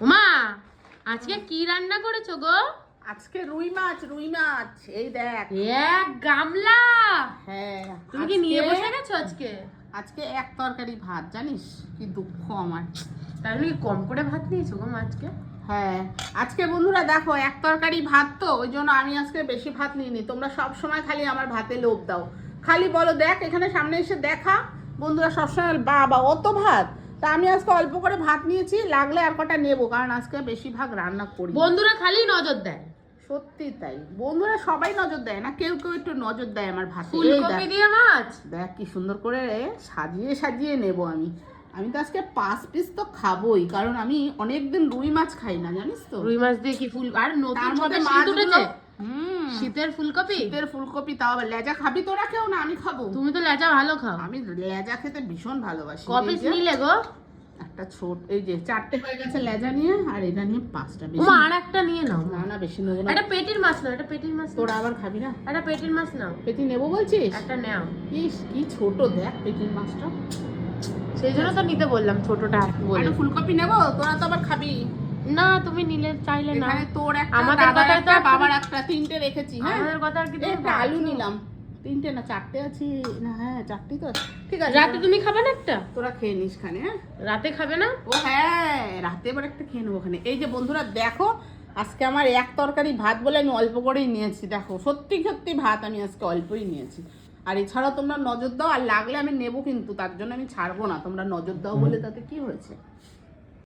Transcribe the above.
মা আজকে কি রান্না করেছ গো? আজকে রুই মাছ রুই মাছ। এই দেখ। এক গামলা। হ্যাঁ তুমি কি নিয়ে বসে গেছো আজকে? আজকে এক তরকারি ভাত জানিস? কি দুঃখ আমার। তাহলে কি কম করে ভাত নিয়েছো গো আজকে? হ্যাঁ আজকে বন্ধুরা দেখো এক তরকারি ভাত তো ওই জন্য আমি আজকে বেশি ভাত নিইনি। তোমরা সব সময় খালি আমার ভাতে লোভ দাও। খালি বলো দেখ এখানে সামনে এসে দেখা। বন্ধুরা সবসময় বাবা অত ভাত? তা আমি আজকে অল্প করে ভাত নিয়েছি লাগলে আর কটা নেব কারণ আজকে বেশিরভাগ রান্না করি। বন্ধুরা খালি নজর দেয়। সত্যি তাই। বন্ধুরা সবাই নজর দেয় না কেউ কেউ একটু নজর দেয় আমার ভাত। ফুলকপি দিয়ে মাছ? দেখ কি সুন্দর করে সাজিয়ে সাজিয়ে নেব আমি। আমি তো আজকে পাঁচ পিস তো খাবোই কারণ আমি অনেকদিন রুই মাছ খাই না জানিস তো? রুই মাছ দিয়ে কি ফুল আর নতুন তার শীতের ফুলকপি? শীতের ফুলকপি তাও আবার লেজা খাবি তোরা কেউ? না আমি খাব। তুমি তো লেজা ভালো খাও। আমি লেজা খেতে ভীষণ ভালোবাসি। ক এই পিস যে, নিলে গো? একটা ছোট এই যে চারটে হয়ে গেছে লেজা নিয়ে আর এটা নিয়ে পাঁচটা বেশি। আর একটা নিয়ে নাও। না না বেশি নেব না। এটা পেটির মাছ নাও এটা পেটির মাছ তোরা আবার খাবি না? এটা পেটির মাছ নাও। পেটি নেব বলছিস? একটা নাও। ইস কি ছোট দেখ পেটির মাছটা। সেই জন্য তো নিতে বললাম ছোটটা বলে। ফুলকপি নেব? তোরা তো আবার খাবি। না তুমি নিলে চাইলে না তোর একটা আমাদের একটা বাবার একটা তিনটে রেখেছি হ্যাঁ? আমাদের কথা আর কি একটা আলু নিলাম। তিনটে না চারটে আছে। না হ্যাঁ চারটে তো ঠিক আছে রাতে তুমি খাবে না একটা? তোরা খেয়ে নিস খানে হ্যাঁ? রাতে খাবে না? ও হ্যাঁ রাতে এবার একটা খেয়ে নেব ওখানে। এই যে বন্ধুরা দেখো আজকে আমার এক তরকারি ভাত বলে আমি অল্প করেই নিয়েছি। দেখো সত্যি সত্যি ভাত আমি আজকে অল্পই নিয়েছি। আর এছাড়াও তোমরা নজর দাও আর লাগলে আমি নেব কিন্তু তার জন্য আমি ছাড়বো না। তোমরা নজর দাও বলে তাতে কি হয়েছে?